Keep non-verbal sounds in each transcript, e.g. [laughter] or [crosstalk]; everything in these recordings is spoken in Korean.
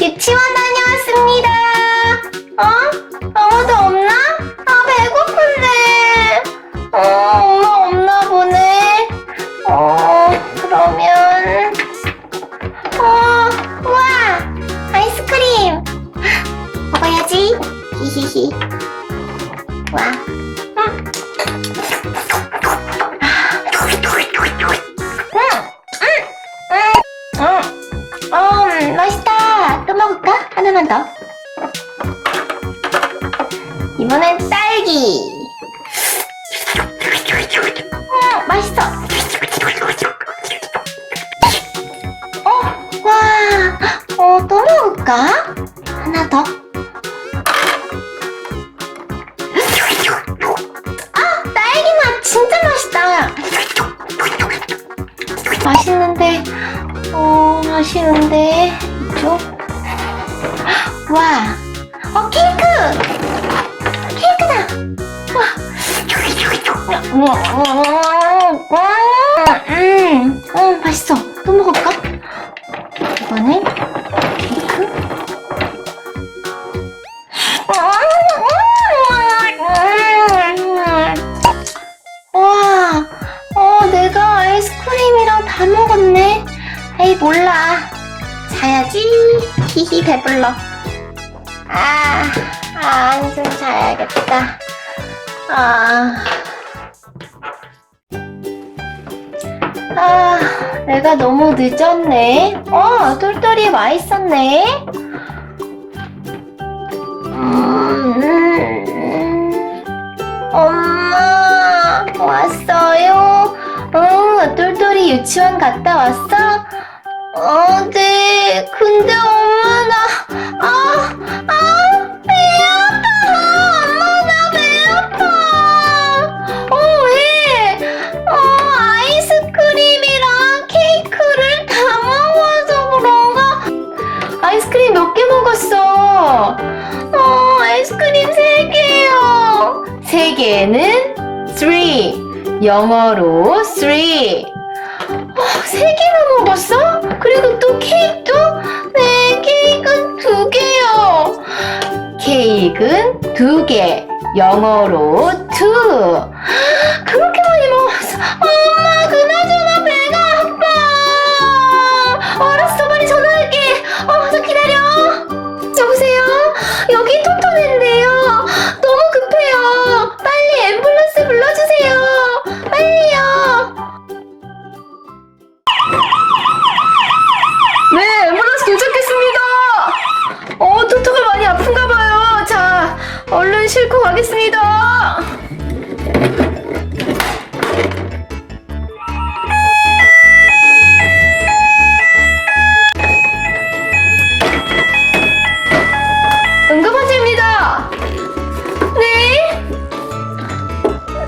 유치원 하나만 더. 이번엔 딸기. 음, 맛있어. 어, 와. 어, 또 먹을까? 하나 더. 아, 딸기 맛 진짜 맛있다. 맛있는데, 어, 맛있는데, 이쪽? 와, 어, 케이크! 케이크다! 와, 음, 음, 맛있어. 또 먹을까? 이번엔 케이크? 와, 어, 내가 아이스크림이랑 다 먹었네. 에이, 몰라. 자야지. 히히, 배불러. 아, 아, 한숨 자야겠다. 아. 아, 내가 너무 늦었네. 어, 똘똘이 와 있었네. 음, 음. 엄마, 왔어요? 응, 똘똘이 유치원 갔다 왔어? 어, 네. 근데 아이스크림 몇 개 먹었어? 어, 아이스크림 세 개요. 세 개는 three. 영어로 three. 어, 세 개나 먹었어? 그리고 또 케이크도? 네, 케이크는 두 개요. 케이크는 두 개. 영어로 two.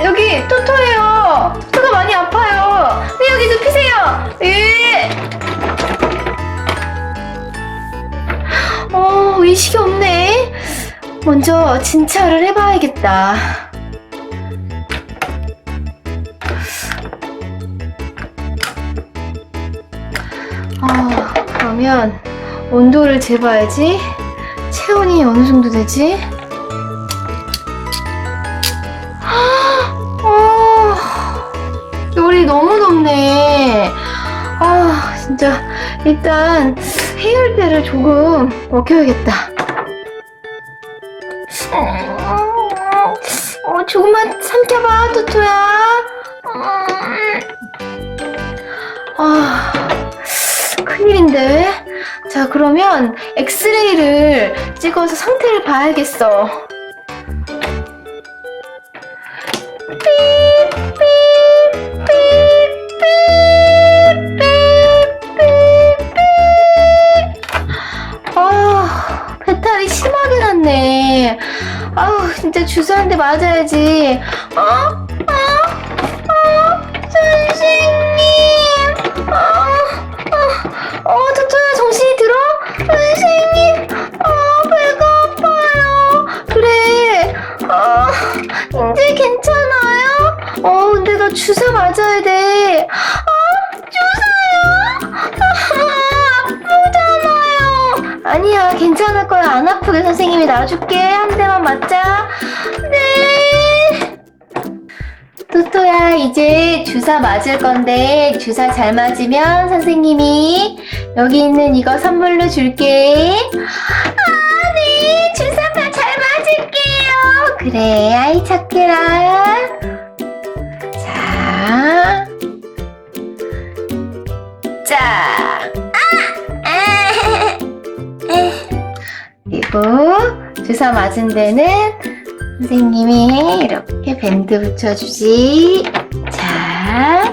여기 토토예요. 토토가 많이 아파요. 네, 여기 눕히세요. 예. 어, 의식이 없네. 먼저 진찰을 해봐야겠다. 아, 그러면 온도를 재봐야지. 체온이 어느 정도 되지? 진짜 일단 해열대를 조금 먹여야겠다. 어, 조금만 삼켜봐, 토토야. 아, 큰일인데. 자, 그러면 엑스레이를 찍어서 상태를 봐야겠어. 아, 배 탈이 심하게 났네. 아우, 진짜 주사 한대 맞아야지. 어? 어? 어? 선생님. 어? 어? 어, 토토야, 정신이 들어? 선생님. 어, 배가 아파요. 그래. 어, 이제 괜찮아요? 어, 근데 나 주사 맞아야 돼. 괜찮을 거야. 안 아프게 선생님이 놔줄게. 한 대만 맞자. 네. 토토야, 이제 주사 맞을 건데, 주사 잘 맞으면 선생님이 여기 있는 이거 선물로 줄게. 아, 네. 주사가 잘 맞을게요. 그래, 아이 착해라. 주사 맞은 데는 선생님이 이렇게 밴드 붙여주지. 자. [laughs]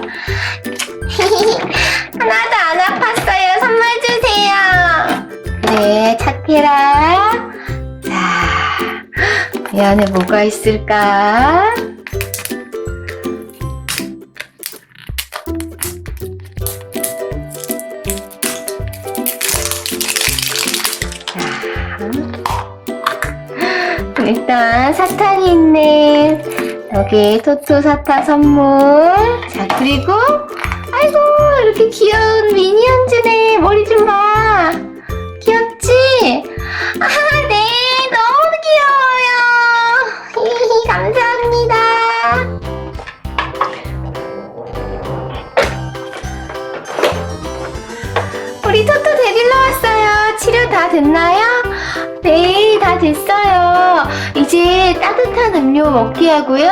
하나도 안 아팠어요. 선물 주세요. 그래, 착해라. 자, 이 안에 뭐가 있을까? 일단 사탕이 있네. 여기 토토 사탕 선물. 자, 그리고 아이고 이렇게 귀여운 미니 현주네. 머리 좀 봐. 귀엽지? 아, 네. 너무 귀여워요. 히히, 감사합니다. 우리 토토 데리러 왔어요. 치료 다 됐나요? 네, 다 됐어요. 이제 따뜻한 음료 먹게 하고요.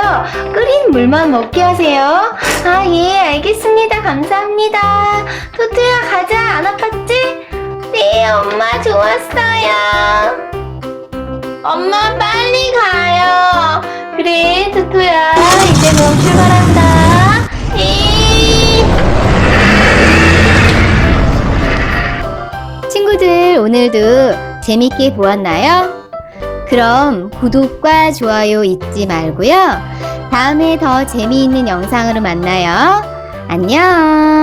끓인 물만 먹게 하세요. 아, 예, 알겠습니다. 감사합니다. 토토야, 가자. 안 아팠지? 네, 엄마 좋았어요. 엄마 빨리 가요. 그래, 토토야. 이제 그럼 출발한다. 네. 친구들 오늘도 재밌게 보았나요? 그럼 구독과 좋아요 잊지 말고요. 다음에 더 재미있는 영상으로 만나요. 안녕!